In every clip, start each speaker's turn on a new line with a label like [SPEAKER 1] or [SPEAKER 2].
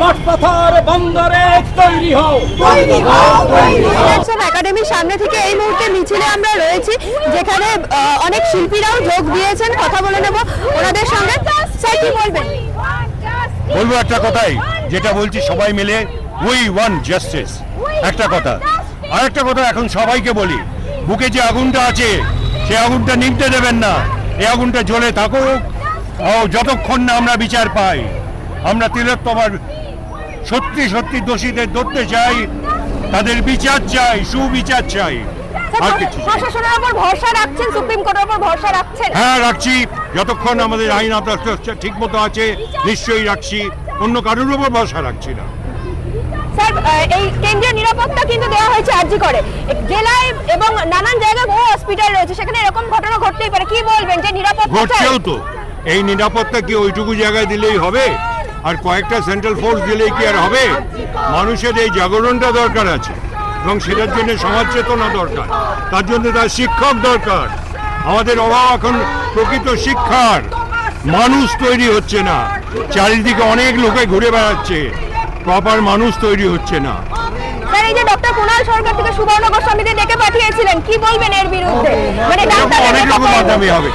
[SPEAKER 1] পাথার বন্দরে তৈরি হও।
[SPEAKER 2] ইলেকশন একাডেমির সামনে থেকে এই মুহূর্তে মিছিলে আমরা রয়েছি যেখানে অনেক শিল্পীরাও যোগ দিয়েছেন কথা বলে নেব ওনাদের সঙ্গে। স্যার কি বলবেন?
[SPEAKER 3] বলব একটা কথাই যেটা বলছি সবাই মিলে উই ওয়ান জাস্টিস একটা কথা। আর একটা কথা এখন সবাইকে বলি বুকে যে আগুনটা আছে সে আগুনটা নিভতে দেবেন না। এই আগুনটা জ্বলে থাকুক। ও যতক্ষণ না আমরা বিচার পাই আমরা তিলোত্তমার সত্যি সত্যি দোষীদের ধরতে চাই তাদের বিচার চাই সুবিচার চাই।
[SPEAKER 2] প্রশাসনের উপর ভরসা রাখছেন সুপ্রিম কোর্টের উপর ভরসা রাখছেন?
[SPEAKER 3] হ্যাঁ রাখছি। যতক্ষণ আমাদের আইন ঠিক মতো আছে নিশ্চয়ই রাখছি। অন্য কারোর উপর ভরসা রাখছি না।
[SPEAKER 2] স্যার এই কেন্দ্রীয় নিরাপত্তা কিন্তু দেওয়া হয়েছে আর্জি করে। জেলায় এবং নানান জায়গায় বহু হসপিটাল রয়েছে সেখানে এরকম ঘটনা ঘটতেই পারে। কি বলবেন যে নিরাপত্তা?
[SPEAKER 3] ঘটছেও তো। এই নিরাপত্তা কি ওইটুকু জায়গায় দিলেই হবে? আর কয়েকটা সেন্ট্রাল ফোর্স দিলেই কি আর হবে? মানুষের এই জাগরণটা দরকার আছে এবং সেটার জন্য সমাজ চেতনা দরকার। তার জন্য তার শিক্ষক দরকার। আমাদের অভাব এখন প্রকৃত শিক্ষার। মানুষ তৈরি হচ্ছে না। চারিদিকে অনেক লোকে ঘুরে বেড়াচ্ছে। প্রপার মানুষ তৈরি হচ্ছে না।
[SPEAKER 2] স্যার এই যে ডক্টর কুণাল সরকার থেকে ডেকে পাঠিয়েছিলেন কি বলবেন এর বিরুদ্ধে? মানে
[SPEAKER 3] অনেক রকম মাধ্যমে হবে।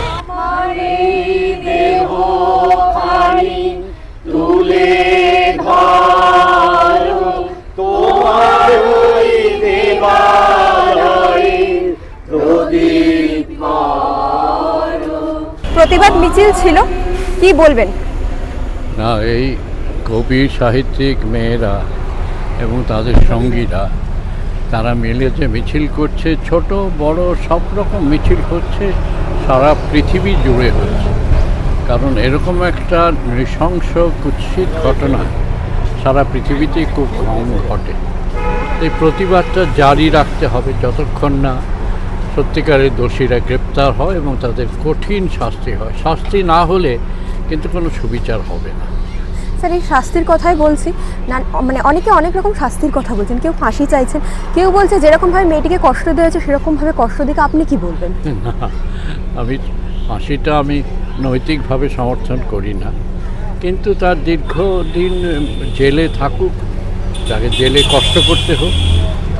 [SPEAKER 2] প্রতিবাদ মিছিল ছিল। কি বলবেন?
[SPEAKER 4] না, এই কবি সাহিত্যিক মেয়েরা এবং তাদের সঙ্গীরা, তারা মিলে যে মিছিল করছে, ছোট, বড়, সব রকম মিছিল হচ্ছে, সারা পৃথিবী জুড়ে হচ্ছে কারণ এরকম একটা নৃশংস, কুৎসিত ঘটনা সারা পৃথিবীতেই খুব কম ঘটে। এই প্রতিবাদটা জারি রাখতে হবে যতক্ষণ না সত্যিকারের দোষীরা গ্রেপ্তার হয় এবং তাদের কঠিন শাস্তি হয়। শাস্তি না হলে কিন্তু কোনো সুবিচার হবে না।
[SPEAKER 2] স্যার এই শাস্তির কথাই বলছি। না মানে অনেকে অনেক রকম শাস্তির কথা বলছেন। কেউ ফাঁসি চাইছেন কেউ বলছে যেরকমভাবে মেয়েটিকে কষ্ট দেওয়া হয়েছে সেরকমভাবে কষ্ট দিকে আপনি কি বলবেন?
[SPEAKER 4] না আমি ফাঁসিটা আমি নৈতিকভাবে সমর্থন করি না। কিন্তু তার দীর্ঘদিন জেলে থাকুক তাকে জেলে কষ্ট করতে হোক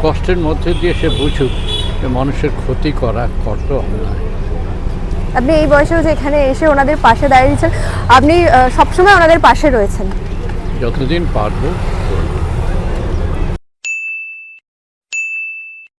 [SPEAKER 4] কষ্টের মধ্যে দিয়ে সে বুঝুক। মানুষের ক্ষতি করা কত অন্যায়।
[SPEAKER 2] আপনি এই বয়সেও যে এখানে এসে ওনাদের পাশে দাঁড়িয়েছেন আপনি সবসময় ওনাদের পাশে রয়েছেন।
[SPEAKER 4] যতদিন পারব